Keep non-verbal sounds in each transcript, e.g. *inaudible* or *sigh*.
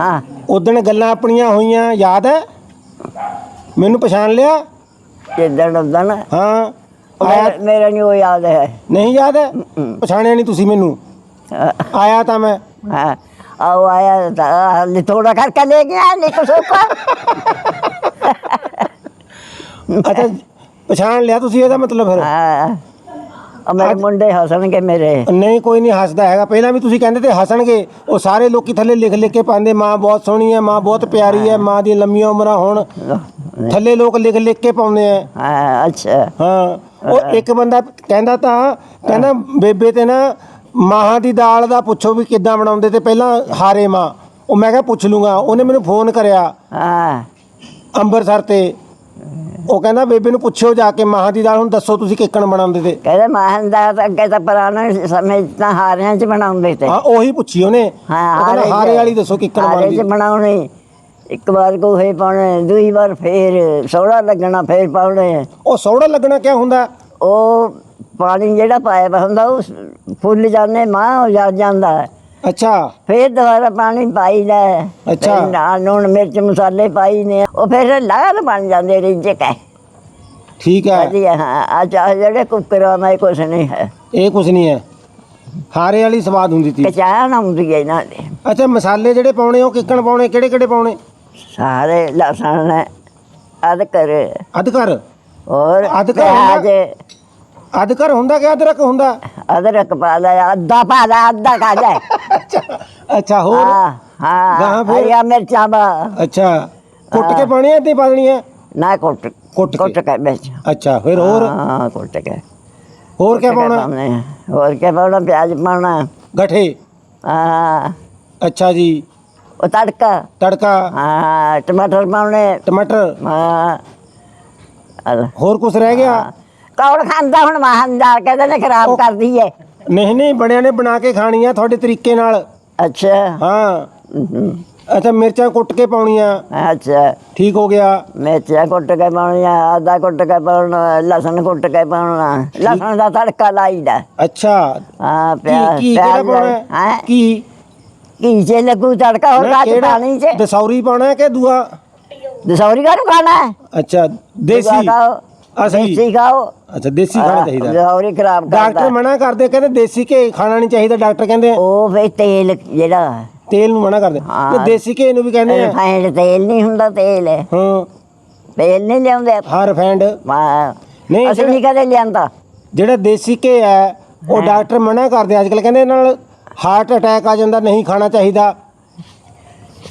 ਹਾਂ। ਉਦੋਂ ਗੱਲਾਂ ਆਪਣੀਆਂ ਹੋਈਆਂ ਯਾਦ ਹੈ? ਮੈਨੂੰ ਪਛਾਣ ਲਿਆ? ਜਿੱਦਣ ਉਦਣ। ਹਾਂ। ਆਇਆ ਮੇਰਾ- ਮੇਰਾ ਨਹੀਂ ਉਹ ਯਾਦ ਹੈ। ਨਹੀਂ ਯਾਦ ਹੈ? ਪਛਾਣਿਆ ਨਹੀਂ ਤੁਸੀਂ ਮੈਨੂੰ। ਆਇਆ ਤਾਂ ਮੈਂ। ਹਾਂ। ਆਓ ਆਇਆ ਤਾਂ ਲੈ ਥੋੜਾ ਕਰਕੇ ਲੈ ਗਿਆ ਨਹੀਂ ਕੁਛ ਅੱਛਾ ਪਛਾਣ ਲਿਆ ਤੁਸੀਂ ਇਹਦਾ ਮਤਲਬ ਫਿਰ? ਹਾਂ। ਉਹ ਮੇਰੇ ਮੁੰਡੇ ਹੱਸਣਗੇ ਮੇਰੇ। ਨਹੀਂ ਕੋਈ ਨਹੀਂ ਹੱਸਦਾ ਹੈਗਾ। ਪਹਿਲਾਂ ਵੀ ਤੁਸੀਂ ਕਹਿੰਦੇ ਤੇ ਹੱਸਣਗੇ। ਉਹ ਸਾਰੇ ਲੋਕੀ ਥੱਲੇ ਲਿਖ ਲਿਖ ਕੇ ਪਾਉਂਦੇ ਮਾਂ ਬਹੁਤ ਸੋਹਣੀ ਹੈ ਮਾਂ ਬਹੁਤ ਪਿਆਰੀ ਹੈ ਮਾਂ ਦੀ ਲੰਮੀਆਂ ਉਮਰਾਂ ਹੋਣ। ਥੱਲੇ ਲੋਕ ਲਿਖ ਲਿਖ ਕੇ ਪਾਉਂਦੇ ਆ। ਹਾਂ ਅੱਛਾ। ਹਾਂ ਉਹ ਇੱਕ ਬੰਦਾ ਕਹਿੰਦਾ ਤਾਂ ਕਹਿੰਦਾ ਬੇਬੇ ਤੇ ਨਾ ਮਾਹਾਂ ਦੀ ਦਾਲ ਦਾ ਪੁੱਛੋ ਵੀ ਕਿੱਦਾਂ ਬਣਾਉਂਦੇ ਤੇ ਪਹਿਲਾਂ ਹਾਰੇ ਮਾਂ। ਉਹ ਮੈਂ ਕਿਹਾ ਪੁੱਛ ਲੂੰਗਾ। ਉਹਨੇ ਮੈਨੂੰ ਫੋਨ ਕਰਿਆ। ਹਾਂ। ਅੰਮ੍ਰਿਤਸਰ ਤੇ। ਉਹ ਕਹਿੰਦਾ ਬੇਬੇ ਨੂੰ ਪੁੱਛਿਓ ਜਾ ਕੇ ਮਾਹਾਂ ਦੀ ਦਾਲ ਹੁਣ ਦੱਸੋ ਤੁਸੀਂ ਕਿੱਕਣ ਬਣਾਉਂਦੇ ਤੇ। ਕਹਿੰਦੇ ਮਾਹਨ ਦਾ ਤਾਂ ਅੱਗੇ ਤਾਂ ਪੁਰਾਣੇ ਸਮੇਂ 'ਚ ਤਾਂ ਹਾਰਿਆਂ 'ਚ ਬਣਾਉਂਦੇ ਤੇ। ਹਾਂ ਉਹੀ ਪੁੱਛੀ ਉਹਨੇ। ਹਾਂ ਉਹ ਕਹਿੰਦਾ ਹਾਰੇ ਵਾਲੀ ਦੱਸੋ ਕਿੱਕਣ ਹਾਰੇ 'ਚ ਬਣਦੀ ਬਣਾਉਣੇ। ਇੱਕ ਵਾਰ ਗੋਹੇ ਪਾਉਣੇ ਦੂਈ ਵਾਰ ਫੇਰ ਸੋੜਾ ਲੱਗਣਾ ਫੇਰ ਪਾਉਣੇ। ਉਹ ਸੌੜਾ ਲੱਗਣਾ ਕਿਆ ਹੁੰਦਾ? ਉਹ ਪਾਣੀ ਜਿਹੜਾ ਪਾਇਆ ਵਾ ਹੁੰਦਾ ਉਹ ਫੁੱਲ ਜਾਂਦੇ ਮਾਂ ਹੋ ਜਾ ਜਾਂਦਾ। ਹੈ। ਅੱਛਾ। ਫੇਰ ਦੁਬਾਰਾ ਪਾਣੀ ਪਾਈਦਾ ਹੈ। ਅੱਛਾ। ਫਿਰ ਨਾਲ ਨੂਣ ਮਿਰਚ ਮਸਾਲੇ ਪਾਈ ਨੇ। ਉਹ ਫਿਰ ਲਾਲ ਬਣ ਜਾਂਦੇ ਰਿੰਜਕ ਹੈ ਠੀਕ ਹੈ। ਵਧੀਆ ਹਾਂ ਅੱਜ ਜਿਹੜੇ ਕੁੱਕਰਾਂ ਮੈਂ ਕੁਛ ਨਹੀਂ ਹੈ। ਇਹ ਕੁਝ ਨਹੀਂ ਹੈ। ਹਾਰੇ ਵਾਲੀ ਸਵਾਦ ਹੁੰਦੀ ਸੀ। ਕਚਾਨ ਆਉਂਦੀ ਹੈ ਇਹਨਾਂ ਦੇ। ਅੱਛਾ ਮਸਾਲੇ ਜਿਹੜੇ ਪਾਉਣੇ ਉਹ ਕਿੱਕਣ ਪਾਉਣੇ ਕਿਹੜੇ ਕਿਹੜੇ ਪਾਉਣੇ? ਸਾਰੇ ਲਸਣ ਅਦਕਰ। ਅਧਕਰ ਔਰ ਅਦਰਕ ਪਿਆਜ਼। ਅਧਕਰ ਹੁੰਦਾ ਕਿ ਅਦਰਕ ਹੁੰਦਾ? ਅਦਰਕ ਪਾ ਲਿਆ ਅੱਧਾ ਪਾ ਲਿਆ ਅੱਧਾ ਖਾ ਲੈ। ਅੱਛਾ ਅੱਛਾ ਹੋਰ? ਹਾਂ ਹਾਂ ਗਾਹਾਂ ਫਿਰ? ਹਰੀਆਂ ਮਿਰਚਾਂ ਬਾ ਅੱਛਾ ਕੁੱਟ ਕੇ ਪਾਣੀ ਤੇ ਪਾ ਦੇਣੀ ਹੈ ਨਾ ਕੁੱਟ ਕੁੱਟ ਕੇ। ਕੁੱਟ ਕੇ? ਵਿੱਚ। ਅੱਛਾ ਫਿਰ ਹੋਰ? ਹਾਂ ਕੁੱਟ ਕੇ। ਹੋਰ ਕੀ ਪਾਉਣਾ? ਪਾਉਣਾ ਹੋਰ ਕੀ ਪਾਉਣਾ? ਪਿਆਜ਼ ਪਾਉਣਾ। ਗਠੇ? ਹਾਂ। ਅੱਛਾ ਜੀ। ਉਹ ਤੜਕਾ। ਤੜਕਾ? ਹਾਂ ਟਮਾਟਰ ਪਾਉਣੇ। ਟਮਾਟਰ? ਹਾਂ। ਅਲ- ਹੋਰ ਕੁਝ ਰਹਿ ਗਿਆ? ਕੌਣ ਖਾਂਦਾ ਹੁਣ? ਮਹਾਂਦਾਰ ਕਹਿੰਦੇ ਨੇ ਖਰਾਬ ਕਰਦੀ ਏ ਨਹੀਂ ਨਹੀਂ ਬਣਿਆ ਨੇ ਬਣਾ ਕੇ ਖਾਣੀ ਆ ਤੁਹਾਡੇ ਤਰੀਕੇ ਨਾਲ। ਅੱਛਾ। ਹਾਂ। ਹਮ, ਅੱਛਾ ਮਿਰਚਾਂ ਕੁੱਟ ਕੇ ਪਾਉਣੀਆਂ। ਅੱਛਾ। ਠੀਕ ਹੋ ਗਿਆ। ਮਿਰਚਾਂ ਕੁੱਟ ਕੇ ਪਾਉਣੀਆਂ ਆਦਾ ਕੁੱਟ ਕੇ ਪਾਉਣਾ ਲਸਣ ਕੁੱਟ ਕੇ ਪਾਉਣਾ। ਲਸਣ ਦਾ ਤੜਕਾ ਲਾਈਦਾ। ਅੱਛਾ। ਹਾਂ ਕੀ ਪਿਆਜ਼ ਕੀ ਕਿਹੜਾ ਪਾਉਣਾ ਹੈ? ਹਾਂ? ਕੀ? ਕੀ ਜੇ ਲੱਗੂ ਤੜਕਾ ਹੋਰ ਨਾ ਪਾਣੀ ਚ ਦਸੌਰੀ ਪਾਉਣਾ ਹੈ ਕਿ ਦੂਆ? ਦਸੌਰੀ ਕਾ ਖਾਣਾ ਹੈ? ਅੱਛਾ ਦੇਸੀ। ਦੂਆ ਖਾਓ, ਅਸਲੀ ਦੇਸੀ ਖਾਓ ਅੱਛਾ ਦੇਸੀ ਖਾਣਾ ਚਾਹੀਦਾ। ਦਸੌਰੀ ਖਰਾਬ ਡਾਕਟਰ ਕਰਦਾ ਮਨਾ ਕਰਦੇ ਕਹਿੰਦੇ ਦੇਸੀ ਘੇ ਖਾਣਾ ਨਹੀਂ ਚਾਹੀਦਾ ਡਾਕਟਰ ਕਹਿੰਦੇ। ਉਹ ਫੇ ਤੇਲ ਜਿਹੜਾ। ਤੇਲ ਨੂੰ ਮਨਾ ਕਰਦੇ। ਹਾਂ। ਤੇ ਦੇਸੀ ਘੇ ਨੂੰ ਵੀ ਕਹਿੰਦੇ ਆ। ਰਿਫਾਈਂਡ ਤੇਲ ਨਹੀਂ ਹੁੰਦਾ ਤੇਲ। ਹੈ। ਹਾਂ ਤੇਲ ਨਹੀਂ ਲਿਆਉਂਦੇ। ਹਾਂ ਰਿਫਾਈਂਡ ਹਾਂ। ਨਹੀਂ, ਅਸੀਂ ਨਹੀਂ ਕਦੇ ਲਿਆਂਦਾ। ਜਿਹੜਾ ਦੇਸੀ ਘੇ ਹੈ ਉਹ ਡਾਕਟਰ ਮਨਾ ਕਰਦੇ। ਅੱਜ ਕੱਲ ਕਹਿੰਦੇ ਇਹਨਾਂ ਨਾਲ ਹਾਰਟ ਅਟੈਕ ਆ ਜਾਂਦਾ ਨਹੀਂ ਖਾਣਾ ਚਾਹੀਦਾ।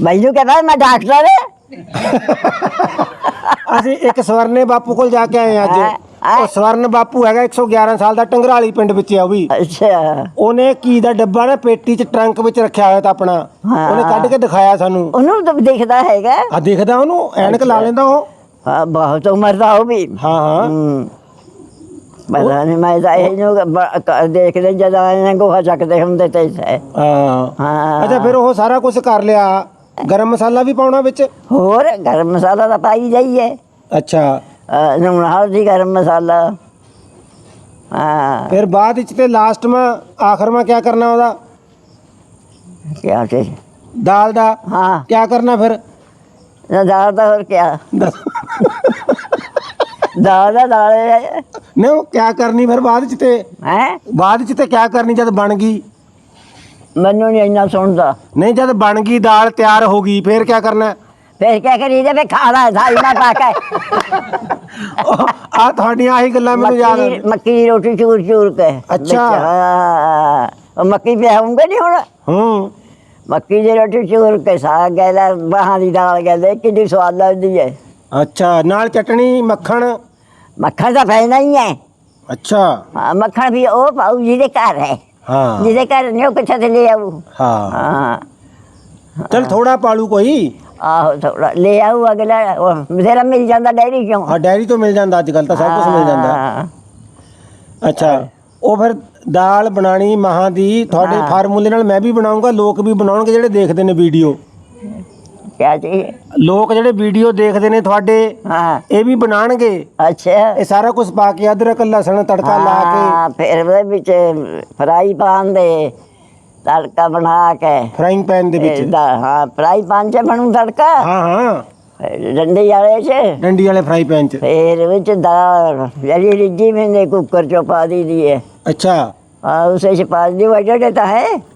ਮੈਨੂੰ ਕਹਿੰਦਾ ਮੈਂ ਡਾਕਟਰ ਹਾਂ। *laughs* ਅਸੀਂ ਇੱਕ ਸਵਰਨੇ ਬਾਪੂ ਕੋਲ ਜਾ ਕੇ ਆਏ ਹਾਂ? ਅੱਜ। ਉਹ ਸਵਰਨ ਬਾਪੂ ਹੈਗਾ 111 ਸਾਲ ਦਾ ਟੰਗਰਾਲੀ ਪਿੰਡ ਵਿੱਚ ਆ ਉਹ ਵੀ। ਅੱਛਾ। ਉਹਨੇ ਕੀ ਦਾ ਡੱਬਾ ਨਾ ਪੇਟੀ 'ਚ ਟਰੰਕ ਵਿੱਚ ਰੱਖਿਆ ਹੋਇਆ ਤਾਂ ਆਪਣਾ। ਉਹਨੇ ਕੱਢ ਕੇ ਦਿਖਾਇਆ ਸਾਨੂੰ। ਉਹਨੂੰ ਤਾਂ ਦਿਖਦਾ ਹੈਗਾ। ਆ ਦਿਖਦਾ ਉਹਨੂੰ ਐਨਕ ਲਾ ਲੈਂਦਾ ਉਹ। ਹਾਂ ਬਹੁਤ ਉਮਰ ਦਾ ਉਹ ਵੀ। ਹਾਂ ਹਾਂ। ਪਤਾ ਨਹੀਂ ਮੈਂ ਤਾਂ ਇਹ ਨੂੰ ਬ- ਕ- ਦੇਖਦੇ ਜਦੋਂ ਇਹਨਾਂ ਗੋਹਾ ਚੱਕਦੇ ਹੁੰਦੇ ਤੇ। ਹਾਂ। ਹਾਂ। ਅੱਛਾ ਫਿਰ ਉਹ ਸਾਰਾ ਕੁਝ ਕਰ ਲਿਆ। ਗਰਮ ਮਸਾਲਾ ਵੀ ਪਾਉਣਾ ਵਿੱਚ? ਹੋਰ ਗਰਮ ਮਸਾਲਾ ਤਾਂ ਪਾਈ ਜਾਈਏ ਅੱਛਾ। ਲੂਣ ਹਲਦੀ ਗਰਮ ਮਸਾਲਾ। ਹਾਂ। ਫਿਰ ਬਾਅਦ ਵਿੱਚ ਤੇ ਲਾਸਟ ਮੈਂ ਆਖਰ ਮੈਂ ਕੀ ਕਰਨਾ ਉਹਦਾ? ਕਿਆ ਚੀਜ਼ ਦਾਲ ਦਾ? ਹਾਂ। ਕੀ ਕਰਨਾ ਫਿਰ? ਨਾ ਦਾਲ ਦਾ ਹੋਰ ਕਿਆ। ਦਾਲ ਦਾ ਦਾਲ ਨਹੀਂ ਉਹ ਕੀ ਕਰਨੀ ਫਿਰ ਬਾਅਦ ਵਿੱਚ ਤੇ? ਹੈਂ? ਬਾਅਦ ਵਿੱਚ ਤੇ ਕੀ ਕਰਨੀ ਜਦ ਬਣ ਗਈ? ਮੈਨੂੰ ਨਹੀਂ ਇੰਨਾ ਸੁਣਦਾ। ਨਹੀਂ ਜਦ ਬਣ ਗਈ ਦਾਲ ਤਿਆਰ ਹੋ ਗਈ ਫਿਰ ਕੀ ਕਰਨਾ? ਫਿਰ ਕਿਆ ਕਰੀ ਜੇ ਖਾਣਾ ਸਾਈ ਨਾ ਪਾ ਕੇ। ਆ ਤੁਹਾਡੀਆਂ ਆਹੀ ਗੱਲਾਂ ਮੈਨੂੰ ਯਾਦ ਮੱਕੀ ਦੀ- ਮੱਕੀ ਦੀ ਰੋਟੀ ਚੂਰ ਚੂਰ ਕੇ। ਅੱਛਾ। ਵਿੱਚ, ਹਾਂ। ਉਹ ਮੱਕੀ ਪਿਆਉਂਗੇ ਨਹੀਂ ਹੁਣ? ਹੂੰ। ਮੱਕੀ ਦੀ ਰੋਟੀ ਚੂਰ ਕੇ ਸਾਗ ਗੈਲਾ ਬਾਹਾਂ ਦੀ ਦਾਲ ਗੈਲੇ ਕਿੰਨੀ ਸਵਾਦ ਲੱਗਦੀ ਹੈ। ਅੱਛਾ ਨਾਲ ਚਟਣੀ ਮੱਖਣ? ਮੱਖਣ ਤਾਂ ਪੈਣਾ ਹੀ ਹੈ। ਅੱਛਾ। ਹਾਂ ਮੱਖਣ ਵੀ ਉਹ ਪਾਉ ਜਿਹਦੇ ਘਰ ਹੈ। ਹਾਂ। ਜਿਹਦੇ ਘਰ ਨਹੀਂ ਉਹ ਕਿੱਥੇ ਤੇ ਲੈ ਆਊ। ਹਾਂ। ਹਾਂ। ਚਲ ਥੋੜਾ ਪਾਲੂ ਕੋਈ। ਆਹੋ ਥੋੜਾ ਲੈ ਆਊ ਅਗਲਾ ਉਹ ਬਥੇਰਾ ਮਿਲ ਜਾਂਦਾ ਡੈਰੀ ਕਿਉਂ ਹਾਂ ਡੈਰੀ ਤੋਂ ਮਿਲ ਜਾਂਦਾ ਅੱਜ ਕੱਲ ਤਾਂ ਸਭ ਕੁਝ ਮਿਲ ਜਾਂਦਾ। ਹਾਂ। ਅੱਛਾ ਉਹ ਫਿਰ ਦਾਲ ਬਣਾਣੀ ਮਹਾਂ ਦੀ ਤੁਹਾਡੇ। ਫਾਰਮੂਲੇ ਨਾਲ ਮੈਂ ਵੀ ਬਣਾਉਂਗਾ ਲੋਕ ਵੀ ਬਣਾਉਣਗੇ ਜਿਹੜੇ ਦੇਖਦੇ ਨੇ ਵੀਡੀਓ। ਕਿਆ ਚੀਜ਼ ਲੋਕ ਜਿਹੜੇ ਵੀਡੀਓ ਦੇਖਦੇ ਨੇ ਤੁਹਾਡੇ ਹਾਂ। ਇਹ ਵੀ ਬਣਾਣਗੇ ਅੱਛਾ। ਇਹ ਸਾਰਾ ਕੁਝ ਪਾ ਕੇ ਅਦਰਕ ਲਸਣ ਤੜਕਾ ਲਾ ਕੇ। ਹਾਂ ਫਿਰ ਉਹਦੇ ਵਿੱਚ ਫਰਾਈ ਪਾਨ ਦੇ ਤੜਕਾ ਬਣਾ ਕੇ। ਫਰਾਈਂਗ ਪੈਨ ਦੇ ਵਿੱਚ। ਹਾਂ ਫਰਾਈ ਪਾਨ ਚ ਬਣੂ ਤੜਕਾ? ਹਾਂ ਹਾਂ। ਡੰਡੀ ਵਾਲੇ ਚ? ਡੰਡੀ ਵਾਲੇ ਫਰਾਈ ਪੈਨ ਚ। ਫੇਰ ਵਿੱਚ ਦਾਲ ਜਿਹੜੀ ਰਿੱਜੀ ਮੈंने ਕੁੱਕਰ ਚ ਪਾ ਦੀ ਦੀ ਹੈ ਅੱਛਾ। ਆ ਉਸੇ ਚ ਪਾ ਦੀ ਵਜੇ ਦੇਤਾ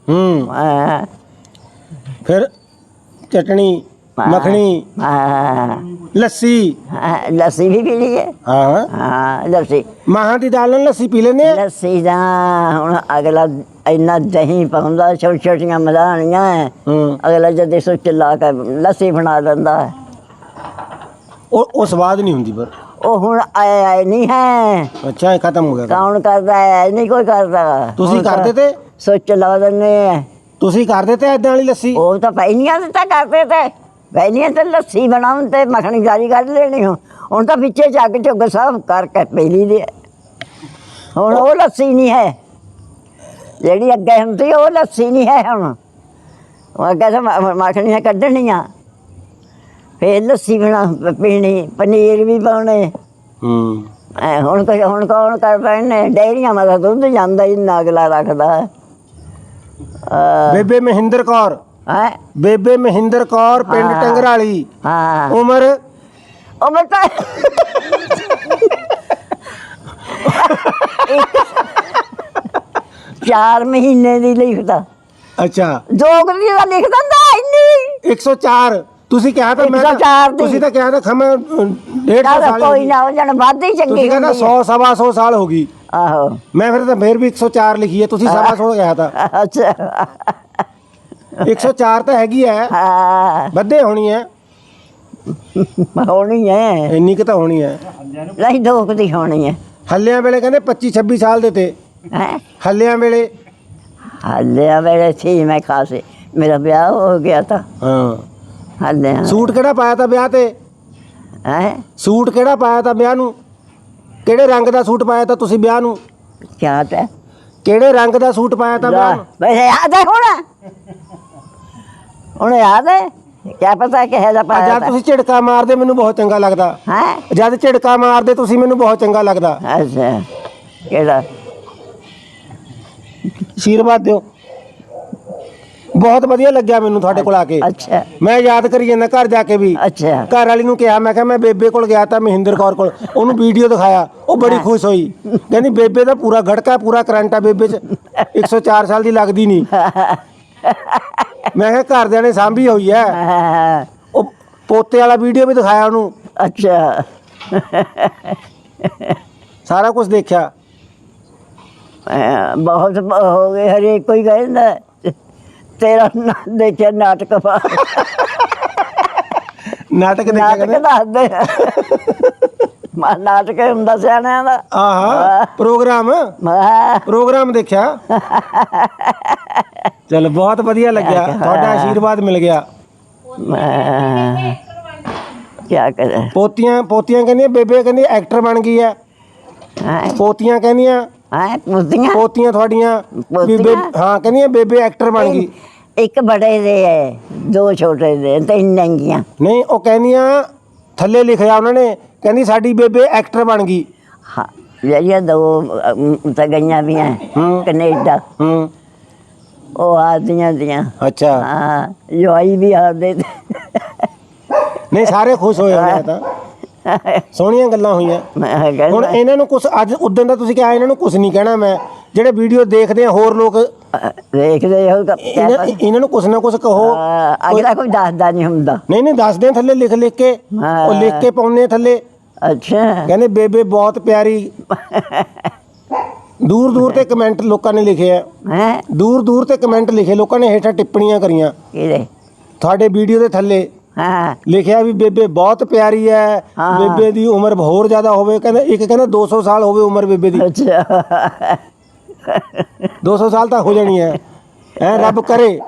ਹੂੰ। ਹਾਂ। ਫਿਰ ਚਟਣੀ। ਮੱਖਣੀ। ਹਾਂ। ਲੱਸੀ। ਹਾਂ, ਲੱਸੀ ਵੀ ਪੀ ਲਈ ਹੈ। ਹਾਂ। ਹਾਂ ਲੱਸੀ। ਮਾਹਾਂ ਦੀ ਦਾਲ ਨਾਲ ਲੱਸੀ ਪੀ ਲੈਂਦੇ ਆ? ਲੱਸੀ ਦਾ ਹੁਣ ਅਗਲਾ ਇੰਨਾ ਦਹੀਂ ਪਾਉਂਦਾ ਛੋਟੀ ਛੋਟੀਆਂ ਮਧਾਣੀਆਂ ਹੈ ਹੂੰ। ਅਗਲਾ ਜਦ ਇਸ ਵਿੱਚ ਲਾ ਕੇ ਲੱਸੀ ਬਣਾ ਦਿੰਦਾ ਹੈ ਉਹ ਉਹ ਸਵਾਦ ਨਹੀਂ ਹੁੰਦੀ ਪਰ। ਉਹ ਹੁਣ ਆਏ ਆਏ ਨਹੀਂ ਹੈ। ਅੱਛਾ ਇਹ ਖਤਮ ਹੋ ਗਿਆ ਕੰਮ। ਕੌਣ ਕਰਦਾ ਹੈ? ਨਹੀਂ ਕੋਈ ਕਰਦਾ। ਤੁਸੀਂ ਹੁਣ ਤਾਂ ਕਰਦੇ ਤੇ? ਸੁੱਚ ਲਾ ਦਿੰਦੇ ਆ ਤੁਸੀਂ ਕਰਦੇ ਤੇ ਐਦਾਂ ਵਾਲੀ ਲੱਸੀ? ਉਹ ਤਾਂ ਪਹਿਨੀਆਂ ਤੇ ਤਾਂ ਕਰਦੇ ਤੇ। ਪਹਿਨੀਆਂ ਤੇ ਲੱਸੀ ਬਣਾਉਣ ਤੇ ਮੱਖਣੀ ਜਾਰੀ ਕੱਢ ਲੈਣੀ ਹੁਣ। ਹੁਣ ਤਾਂ ਵਿੱਚੇ ਜੱਗ ਝੁੱਗ ਸਭ ਕਰਕੇ ਪੀ ਲਈ ਦੀ। ਹੁਣ ਉਹ ਲੱਸੀ ਨਹੀਂ ਹੈ। ਜਿਹੜੀ ਅੱਗੇ ਹੁੰਦੀ ਉਹ ਲੱਸੀ ਨਹੀਂ ਹੈ ਹੁਣ। ਉਹ ਅੱਗੇ ਤਾਂ ਮੱਖਣੀਆਂ ਕੱਢਣੀਆਂ। ਫੇਰ ਲੱਸੀ ਬਣਾ ਪੀਣੀ ਪਨੀਰ ਵੀ ਪਾਉਣੇ। ਹੂੰ। ਐ ਹੁਣ ਕੋਈ ਹੁਣ ਕੌਣ ਕਰਦਾ ਇਹਨੇ ਡੇਅਰੀਆਂ ਮਾ ਦੁੱਧ ਜਾਂਦਾ ਹੀ ਨਾ ਅਗਲਾ ਰੱਖਦਾ। ਬੇਬੇ ਮਹਿੰਦਰ ਕੌਰ। ਹੈ? ਬੇਬੇ ਮਹਿੰਦਰ ਕੌਰ ਪਿੰਡ। ਟੰਗਰਾਲੀ। ਹਾਂ। ਉਮਰ? ਉਹ ਬਤਾ ਚਾਰ ਮਹੀਨੇ ਦੀ ਲਿਖਦਾ। ਅੱਛਾ। ਕਦੀ ਦਾ ਲਿਖ ਦਿੰਦਾ ਇੰਨੀ। 104 ਤੁਸੀਂ ਕਿਹਾ ਤਾਂ ਮੈਂ 104 ਦੀ। ਤੁਸੀਂ ਤਾਂ ਕਿਹਾ ਤਾਂ ਖਮ 150 ਚੱਲ ਸਾਲ ਕੋਈ। ਨਾ ਹੋ ਜਾਣ ਵੱਧ ਹੀ ਚੰਗੀ ਤੁਸੀਂ ਕਹਿੰਦਾ ਹੁੰਦੀ 100 ਸਵਾ 100 ਸਾਲ ਹੋ ਗਈ। ਆਹੋ। ਮੈਂ ਫਿਰ ਤਾਂ ਫਿਰ ਵੀ 104 ਲਿਖੀ ਹੈ ਤੁਸੀਂ ਸਵਾ 100 ਕਿਹਾ ਤਾਂ। ਅੱਛਾ। *laughs* 104 ਤਾਂ ਹੈਗੀ ਹੈ ਹਾਂ। ਵੱਧੇ ਹੋਣੀ ਹੈ ਹੋਣੀ ਹੈ ਇੰਨੀ ਕੁ ਤਾਂ ਹੋਣੀ ਹੈ ਨਹੀਂ ਦੋ ਕਦੀ ਹੋਣੀ ਹੈ ਹੱਲਿਆਂ ਵੇਲੇ ਕਹਿੰਦੇ 25 26 ਸਾਲ ਦੇ ਤੇ। ਹੈ? ਹੱਲਿਆਂ ਵੇਲੇ। ਹਾਲੇ ਮੇਰੇ ਸੀ ਮੈਂ ਖਾਸੇ। ਮੇਰਾ ਵਿਆਹ ਹੋ ਗਿਆ ਤਾਂ। ਹਾਂ। ਹਾਲੇ ਸੂਟ ਕਿਹੜਾ ਪਾਇਆ ਤਾਂ ਵਿਆਹ ਤੇ? ਹੈ? ਸੂਟ ਕਿਹੜਾ ਪਾਇਆ ਤਾਂ ਵਿਆਹ ਨੂੰ? ਕਿਹੜੇ ਰੰਗ ਦਾ ਸੂਟ ਪਾਇਆ ਤਾਂ ਤੁਸੀਂ ਵਿਆਹ ਨੂੰ? ਕਿਆ ਤਾਂ? ਕਿਹੜੇ ਰੰਗ ਦਾ ਸੂਟ ਪਾਇਆ ਤਾਂ ਵਿਆਹ ਨੂੰ? ਵੈਸੇ ਯਾਦ ਹੈ ਹੁਣ। ਹੁਣ ਯਾਦ ਹੈ ਕਿਆ ਪਤਾ ਕਿ ਹੈ ਦਾ ਆ ਪਾਇਆ ਜਦ ਤੁਸੀਂ ਝਿੜਕਾ ਮਾਰਦੇ ਮੈਨੂੰ ਬਹੁਤ ਚੰਗਾ ਲੱਗਦਾ। ਹੈ? ਜਦ ਝਿੜਕਾ ਮਾਰਦੇ ਤੁਸੀਂ ਮੈਨੂੰ ਬਹੁਤ ਚੰਗਾ ਲੱਗਦਾ। ਅੱਛਾ। ਕਿਹੜਾ? ਆਸ਼ੀਰਵਾਦ ਦਿਓ। ਬਹੁਤ ਵਧੀਆ ਲੱਗਿਆ ਮੈਨੂੰ ਤੁਹਾਡੇ ਕੋਲ ਆ ਕੇ। ਅੱਛਾ। ਮੈਂ ਯਾਦ ਕਰੀ ਜਾਂਦਾ ਘਰ ਜਾ ਕੇ ਵੀ। ਅੱਛਾ। ਘਰ ਵਾਲੀ ਨੂੰ ਕਿਹਾ ਮੈਂ ਕਿਹਾ ਮੈਂ ਬੇਬੇ ਕੋਲ ਗਿਆ ਤਾਂ ਮਹਿੰਦਰ ਕੌਰ ਕੋਲ। ਉਹਨੂੰ ਵੀਡੀਓ ਦਿਖਾਇਆ। ਉਹ ਬੜੀ ਖੁਸ਼ ਹੋਈ। ਕਹਿੰਦੀ ਬੇਬੇ ਦਾ ਪੂਰਾ ਗੜਕਾ ਪੂਰਾ ਕਰੰਟ ਆ ਬੇਬੇ 'ਚ। *laughs* 104 ਸਾਲ ਦੀ ਲੱਗਦੀ ਨਹੀਂ। *laughs* ਮੈਂ ਕਿਹਾ ਘਰਦਿਆਂ ਨੇ ਸਾਂਭੀ ਹੋਈ ਐ ਹਾਂ, ਉਹ ਪੋਤੇ ਵਾਲਾ ਵੀਡੀਓ ਵੀ ਦਿਖਾਇਆ ਉਹਨੂੰ। ਅੱਛਾ। ਸਾਰਾ ਕੁਝ ਦੇਖਿਆ। ਬਹੁਤ ਬ- ਹੋ ਗਏ ਹਰੇ ਕੋਈ ਕਹਿੰਦਾ ਤੇਰਾ ਨਾ ਦੇਖਿਆ ਨਾਟਕ ਪਾ। ਨਾਟਕ ਦੇਖਿਆ ਨਾਟਕ ਕਹਿੰਦੇ ਦੱਸਦੇ ਮਾ ਨਾਟਕ ਹੁੰਦਾ ਸਿਆਣਿਆਂ ਦਾ। ਆਹਾ ਪ੍ਰੋਗਰਾਮ ਮੈਂ ਪ੍ਰੋਗਰਾਮ ਦੇਖਿਆ? *laughs* ਚਲ ਬਹੁਤ ਵਧੀਆ ਲੱਗਿਆ ਤੁਹਾਡਾ ਆਸ਼ੀਰਵਾਦ ਮਿਲ ਗਿਆ ਮੈਂ ਕੀ ਕਰੇ ਪੋਤੀਆਂ ਪੋਤੀਆਂ ਕਹਿੰਦੀਆਂ ਬੇਬੇ ਕਹਿੰਦੀ ਐਕਟਰ ਬਣ ਗਈ ਐ ਹੈ ਪੋਤੀਆਂ ਕਹਿੰਦੀਆਂ ਹੈ ਪੁੱਤੀਆਂ ਪੋਤੀਆਂ ਤੁਹਾਡੀਆਂ ਵੀ ਬੇ- ਪੋਤੀਆਂ? ਹਾਂ ਕਹਿੰਦੀਆਂ ਬੇਬੇ ਐਕਟਰ ਬਣ ਗਈ ਇੱਕ ਬੜੇ ਦੇ ਹੈ ਦੋ ਛੋਟੇ ਦੇ ਤਿੰਨ ਨੰਗੀਆਂ ਨਹੀਂ ਉਹ ਕਹਿੰਦੀਆਂ ਥੱਲੇ ਲਿਖਿਆ ਉਹਨਾਂ ਨੇ ਕਹਿੰਦੀ ਸਾਡੀ ਬੇਬੇ ਐਕਟਰ ਬਣ ਗਈ ਹਾਂ ਜਿਹੜੀਆਂ ਦੋ ਅਮ, ਤਾਂ ਗਈਆਂ ਵੀ ਹੈ ਹੂੰ। ਕੈਨੇਡਾ ਹੂੰ ਉਹ ਆਦੀਆਂ ਦੀਆਂ ਅੱਛਾ। ਹਾਂ ਜਵਾਈ ਵੀ ਆਦੇ ਨਹੀਂ ਸਾਰੇ ਖੁਸ਼ ਹੋਏ ਹੋਣੇ ਤਾਂ। ਸੋਹਣੀਆਂ ਗੱਲਾਂ ਹੋਈਆਂ। ਮੈਂ ਹੁਣ ਕਹਿੰਦਾ ਇਹਨਾਂ ਨੂੰ ਕੁਝ ਅੱਜ ਉਦੋਂ ਦਾ ਤੁਸੀਂ ਕਿਹਾ ਇਹਨਾਂ ਨੂੰ ਕੁਝ ਨਹੀਂ ਕਹਿਣਾ ਮੈਂ। ਜਿਹੜੇ ਵੀਡੀਓ ਦੇਖਦੇ ਆ ਹੋਰ ਲੋਕ ਦੇਖਦੇ ਹੋ ਤਾਂ ਇਹਨਾਂ ਨੂੰ ਕੁਝ ਨਾ ਕੁਝ ਕਹੋ। ਹਾਂ, ਅਗਲਾ ਕੋਈ ਦੱਸਦਾ ਨਹੀਂ ਹੁੰਦਾ। ਨਹੀਂ ਨਹੀਂ ਦੱਸਦੇ ਆ ਥੱਲੇ ਲਿਖ ਲਿਖ ਕੇ। ਉਹ ਲਿਖ ਕੇ ਪਾਉਂਦੇ ਆ ਥੱਲੇ। ਅੱਛਾ। ਕਹਿੰਦੇ ਬੇਬੇ ਬਹੁਤ ਪਿਆਰੀ। ਦੂਰ ਦੂਰ ਤੇ ਕਮੈਂਟ ਲੋਕਾਂ ਨੇ ਲਿਖੇ ਆ। ਹੈ। ਦੂਰ ਦੂਰ ਤੇ ਕਮੈਂਟ ਲਿਖੇ ਲੋਕਾਂ ਨੇ ਹੇਠਾਂ ਟਿੱਪਣੀਆਂ ਕਰੀਆਂ। ਕਿਹਦੇ? ਤੁਹਾਡੇ ਵੀਡੀਓ ਦੇ ਥੱਲੇ ਹਾਂ। ਲਿਖਿਆ ਵੀ ਬੇਬੇ ਬਹੁਤ ਪਿਆਰੀ ਹੈ ਹਾਂ। ਬੇਬੇ ਦੀ ਉਮਰ ਹੋਰ ਜ਼ਿਆਦਾ ਹੋਵੇ ਕਹਿੰਦਾ ਇੱਕ ਕਹਿੰਦਾ 200 ਸਾਲ ਹੋਵੇ ਉਮਰ ਬੇਬੇ ਦੀ। ਅੱਛਾ। 200 ਸਾਲ ਤਾਂ ਹੋ ਜਾਣੀ ਹੈ। ਐ ਰੱਬ ਕਰੇ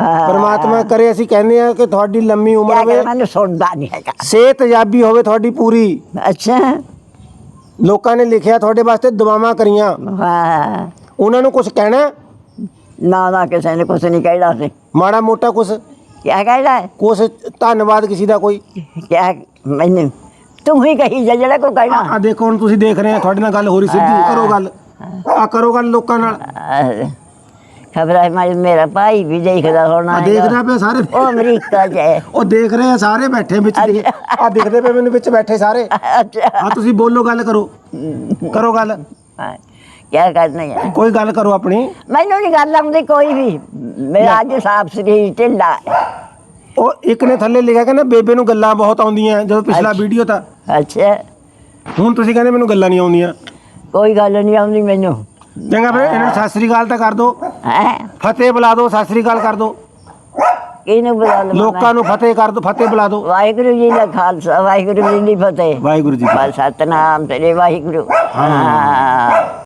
ਹਾਂ। ਪਰਮਾਤਮਾ ਕਰੇ ਅਸੀਂ ਕਹਿੰਦੇ ਆ ਕਿ ਤੁਹਾਡੀ ਲੰਮੀ ਉਮਰ ਹੋਵੇ। ਮੈਨੂੰ ਸੁਣਦਾ ਨਹੀਂ ਹੈਗਾ। ਸਿਹਤ ਯਾਬੀ ਹੋਵੇ ਤੁਹਾਡੀ ਪੂਰੀ। ਅੱਛਾ। ਲੋਕਾਂ ਨੇ ਲਿਖਿਆ ਤੁਹਾਡੇ ਵਾਸਤੇ ਦੁਆਵਾਂ ਕਰੀਆਂ। ਹਾਂ। ਉਹਨਾਂ ਨੂੰ ਕੁਝ ਕਹਿਣਾ ਨਾ ਨਾ ਕਿਸੇ ਨੇ ਕੁਛ ਨਹੀਂ ਕਹਿਣਾ ਸੀ। ਮਾੜਾ ਮੋਟਾ ਕੁਝ ਕਿਆ ਕਹਿਣਾ ਹੈ? ਕੁਝ ਧੰਨਵਾਦ ਕਿਸੇ ਦਾ ਕੋਈ? ਕਿਆ ਮੈਨੂੰ ਤੂੰ ਹੀ ਕਹੀ ਜਾ ਜਿਹੜਾ ਕੋਈ ਕਹਿਣਾ। ਆ ਦੇਖੋ ਹੁਣ ਤੁਸੀਂ ਦੇਖ ਰਹੇ ਆ ਤੁਹਾਡੇ ਨਾਲ ਗੱਲ ਹੋ ਰਹੀ ਸਿੱਧੀ ਕਰੋ ਗੱਲ। ਆ ਕਰੋ ਗੱਲ ਲੋਕਾਂ ਨਾਲ। ਅਹ, ਖਬਰ ਹੈ ਮੈਂ ਮੇਰਾ ਭਾਈ ਵੀ ਦੇਖਦਾ ਹੋਣਾ ਆ। ਦੇਖਦਾ ਪਿਆ ਸਾਰੇ। ਉਹ ਅਮਰੀਕਾ 'ਚ ਹੈ। ਉਹ ਦੇਖ ਰਹੇ ਆ ਸਾਰੇ ਬੈਠੇ ਵਿੱਚ ਆ ਦਿਖਦੇ ਪਏ ਮੈਨੂੰ ਵਿੱਚ ਬੈਠੇ ਸਾਰੇ। ਆ ਤੁਸੀਂ ਬੋਲੋ ਗੱਲ ਕਰੋ। ਕਰੋ ਗੱਲ। ਕੀ ਕਰਨਾ ਹੈ? ਕੋਈ ਗੱਲ ਕਰੋ ਆਪਣੀ। ਮੈਨੂੰ ਨਹੀਂ ਗੱਲ ਆਉਂਦੀ ਕੋਈ ਵੀ। ਮੇਰਾ ਅੱਜ ਸਾਫ਼ ਸਰੀਰ ਢਿੱਲਾ ਹੈ। ਉਹ ਇੱਕ ਨੇ ਥੱਲੇ ਲਿਖਿਆ ਕਹਿੰਦਾ ਬੇਬੇ ਨੂੰ ਗੱਲਾਂ ਬਹੁਤ ਆਉਂਦੀਆਂ ਜਦੋਂ ਪਿਛਲਾ। ਵੀਡੀਓ ਤਾਂ। ਅੱਛਾ। ਹੁਣ ਤੁਸੀਂ ਕਹਿੰਦੇ ਮੈਨੂੰ ਗੱਲਾਂ ਨਹੀਂ ਆਉਂਦੀਆਂ। ਕੋਈ ਗੱਲ ਨਹੀਂ ਆਉਂਦੀ ਮੈਨੂੰ। ਚੰਗਾ ਫਿਰ ਇਹਨਾਂ ਨੂੰ ਸਤਿ ਸ੍ਰੀ ਅਕਾਲ ਤਾਂ ਕਰ ਦਿਓ ਹੈ? ਫਤਿਹ ਬੁਲਾ ਦਿਓ ਸਤਿ ਸ੍ਰੀ ਅਕਾਲ ਕਰ ਦਿਓ ਕਿਹਨੂੰ ਬੁਲਾ ਲਵਾਂ ਲੋਕਾਂ ਨੂੰ ਫਤਿਹ ਕਰ ਦਿਓ ਫਤਿਹ ਬੁਲਾ ਦਿਓ ਵਾਹਿਗੁਰੂ ਜੀ ਦਾ ਖਾਲਸਾ ਵਾਹਿਗੁਰੂ ਜੀ ਦੀ ਫਤਿਹ। ਵਾਹਿਗੁਰੂ ਜੀ ਕੀ ਬਸ ਸਤਨਾਮ ਤੇਰੇ ਵਾਹਿਗੁਰੂ। ਹਾਂ।